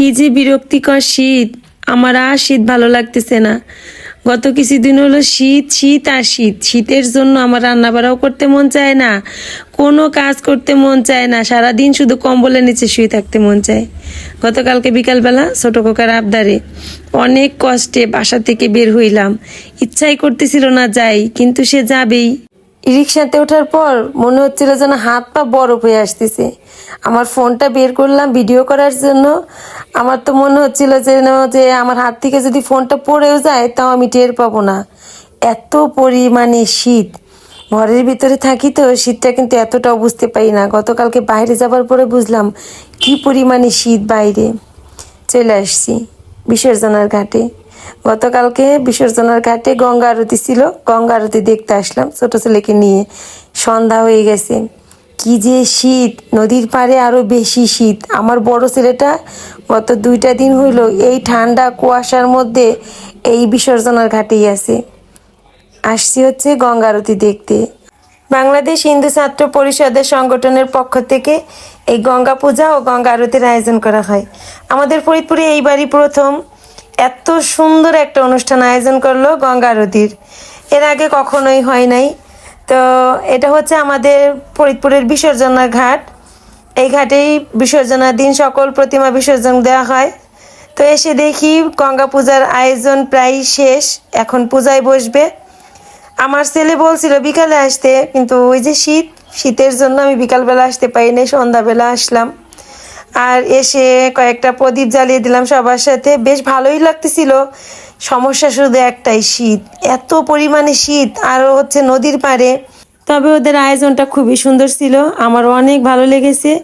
কি যে বিরক্তিকর শীত। আমার আর শীত ভালো লাগতেছে না। গত কিছুদিন হলো শীত শীত আর শীত। শীতের জন্য আমার রান্না বাড়াও করতে মন চায় না। কোনো কাজ করতে মন চায় না। সারাদিন শুধু কম্বলের নিচে শুয়ে থাকতে মন চায়। গতকালকে বিকালবেলা ছোট কোকার আবদারে অনেক কষ্টে বাসা থেকে বের হইলাম। ইচ্ছাই করতেছিল না যাই, কিন্তু সে যাবেই। রিক্সাতে ওঠার পর মনে হচ্ছিল যেন হাত পা বরফ হয়ে আসতেছে। আমার ফোনটা বের করলাম ভিডিও করার জন্য। আমার তো মনে হচ্ছিল যেন যে আমার হাত থেকে যদি ফোনটা পড়েও যায়, তাও আমি টের পাবো না। এত পরিমাণে শীত। ঘরের ভিতরে থাকি তো, শীতটা কিন্তু এতটাও বুঝতে পারি না। গতকালকে বাইরে যাবার পরে বুঝলাম, কি পরিমাণে শীত বাইরে। চলে আসছি, বিসর্জনার ঘাটে। গতকালকে বিসর্জনার ঘাটে গঙ্গা আরতি ছিল, গঙ্গা আরতি দেখতে আসলাম। ছোট ছেলেকে নিয়ে সন্ধ্যা হয়ে গেছে। কি যে শীত, নদীর পাড়ে আরও বেশি শীত। আমার বড় ছেলেটা গত দুইটা দিন হইল এই ঠান্ডা কুয়াশার মধ্যে এই বিসর্জনার ঘাটেই আছে। আসছি হচ্ছে গঙ্গা আরতি দেখতে। বাংলাদেশ হিন্দু ছাত্র পরিষদের সংগঠনের পক্ষ থেকে এই গঙ্গা পূজা ও গঙ্গা আরতির আয়োজন করা হয়। আমাদের ফরিদপুরে এইবারই প্রথম এত সুন্দর একটা অনুষ্ঠান আয়োজন করল গঙ্গা আরতির। এর আগে কখনোই হয় নাই। তো এটা হচ্ছে আমাদের ফরিদপুরের বিসর্জনার ঘাট। এই ঘাটেই বিসর্জনার দিন সকল প্রতিমা বিসর্জন দেওয়া হয়। তো এসে দেখি গঙ্গা পূজার আয়োজন প্রায় শেষ, এখন পূজায় বসবে। আমার ছেলে বলছিল বিকালে আসতে, কিন্তু ওই যে শীত, শীতের জন্য আমি বিকালবেলা আসতে পারি পারিনি সন্ধ্যাবেলা আসলাম। আর এসে কয়েকটা প্রদীপ জ্বালিয়ে দিলাম সবার সাথে। বেশ ভালোই লাগতেছিল। সমস্যা শুধু একটাই, শীত। এত পরিমাণে শীত, আর হচ্ছে নদীর পাড়ে। তবে ওদের আয়োজনটা খুবই সুন্দর ছিল আমার অনেক ভালো লেগেছে।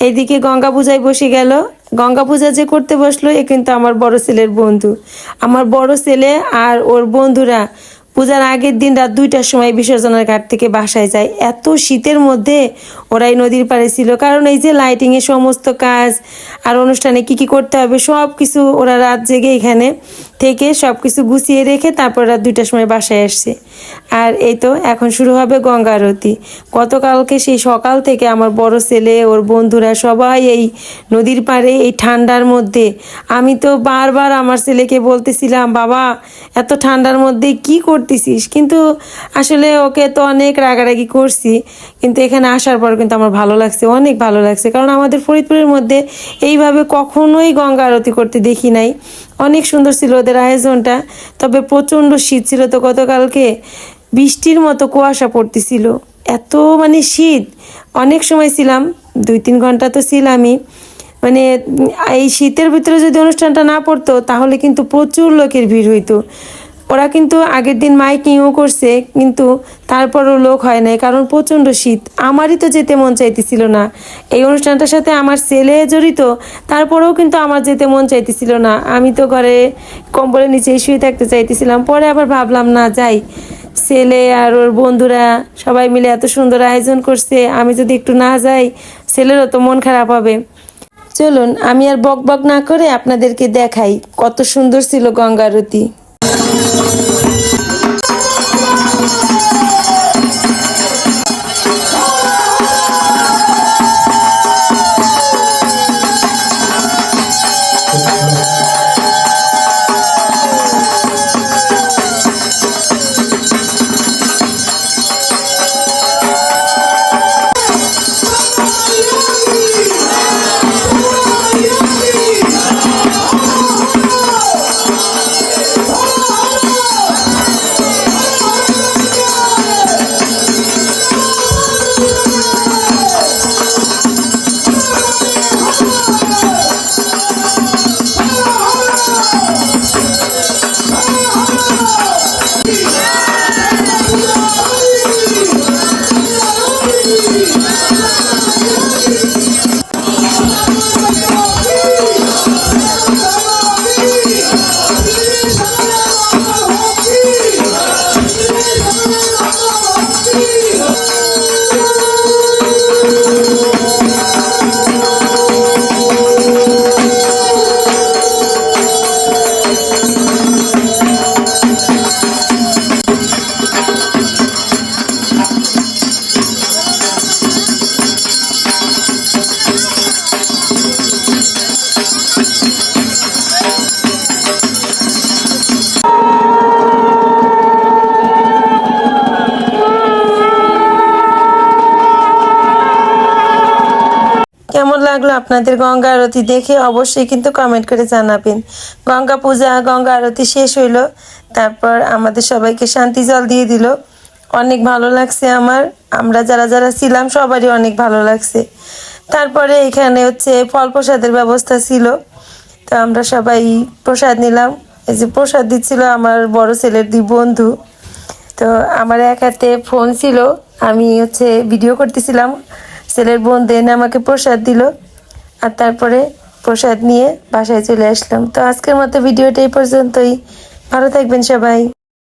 এইদিকে গঙ্গা পূজায় বসে গেল। গঙ্গা পূজা যে করতে বসল, এ কিন্তু আমার বড় ছেলের বন্ধু। আমার বড় ছেলে আর ওর বন্ধুরা পূজার আগের দিন রাত দুইটার সময় বিসর্জনের ঘাট থেকে বাসায় যায়। এত শীতের মধ্যে ওরাই নদীর পাড়ে ছিল। কারণ এই যে লাইটিংয়ের সমস্ত কাজ আর অনুষ্ঠানে কি কি করতে হবে সব কিছু ওরা রাত জেগে এখানে থেকে সব কিছু গুছিয়ে রেখে তারপর রাত দুইটার সময় বাসায় আসছে। আর এই তো, এখন শুরু হবে গঙ্গা আরতি। গতকালকে সেই সকাল থেকে আমার বড় ছেলে, ওর বন্ধুরা সবাই এই নদীর পাড়ে, এই ঠান্ডার মধ্যে। আমি তো বারবার আমার ছেলেকে বলতেছিলাম, বাবা, এত ঠান্ডার মধ্যে কি করতেছিস? কিন্তু আসলে ওকে তো অনেক রাগারাগি করছি, কিন্তু এখানে আসার পর কিন্তু আমার ভালো লাগছে, অনেক ভালো লাগছে। কারণ আমাদের ফরিদপুরের মধ্যে এইভাবে কখনোই গঙ্গা আরতি করতে দেখি নাই। অনেক সুন্দর ছিল ওদের আয়োজনটা, তবে প্রচণ্ড শীত ছিল তো গতকালকে। বৃষ্টির মতো কুয়াশা পড়তেছিল। এত মানে শীত। অনেক সময় ছিলাম, দুই তিন ঘণ্টা তো ছিলামই। মানে এই শীতের ভিতরে যদি অনুষ্ঠানটা না পড়তো, তাহলে কিন্তু প্রচুর লোকের ভিড় হইতো। ওরা কিন্তু আগের দিন মাইকিংও করছে, কিন্তু তারপরও লোক হয় নাই, কারণ প্রচণ্ড শীত। আমারই তো যেতে মন চাইতেছিল না। এই অনুষ্ঠানটার সাথে আমার ছেলে জড়িত, তারপরেও কিন্তু আমার যেতে মন চাইতেছিল না। আমি তো ঘরে কম্বলের নিচে শুয়ে থাকতে চাইতেছিলাম। পরে আবার ভাবলাম, না, যাই। ছেলে আর ওর বন্ধুরা সবাই মিলে এত সুন্দর আয়োজন করছে, আমি যদি একটু না যাই, ছেলেরও তো মন খারাপ হবে। চলুন, আমি আর বক বক না করে আপনাদেরকে দেখাই কত সুন্দর ছিল গঙ্গারতি। Thank you. কেমন লাগল আপনাদের গঙ্গা আরতি দেখে অবশ্যই কিন্তু কমেন্ট করে জানাবেন। গঙ্গা পূজা, গঙ্গা আরতি শেষ হইল। তারপর আমাদের সবাইকে শান্তি জল দিয়ে দিল। অনেক ভালো লাগছে আমার। আমরা যারা যারা ছিলাম, সবারই অনেক ভালো লাগছে। তারপরে এখানে হচ্ছে ফল প্রসাদের ব্যবস্থা ছিল। তো আমরা সবাই প্রসাদ নিলাম। এই যে প্রসাদ দিচ্ছিল আমার বড় ছেলের দুই বন্ধু। তো আমার এক হাতে ফোন ছিল। আমি হচ্ছে ভিডিও করতেছিলাম। ছেলের বোন দেন আমাকে প্রসাদ দিল। আর তারপরে প্রসাদ নিয়ে বাসায় চলে আসলাম। তো আজকের মতো ভিডিওটা এই পর্যন্তই। ভালো থাকবেন সবাই।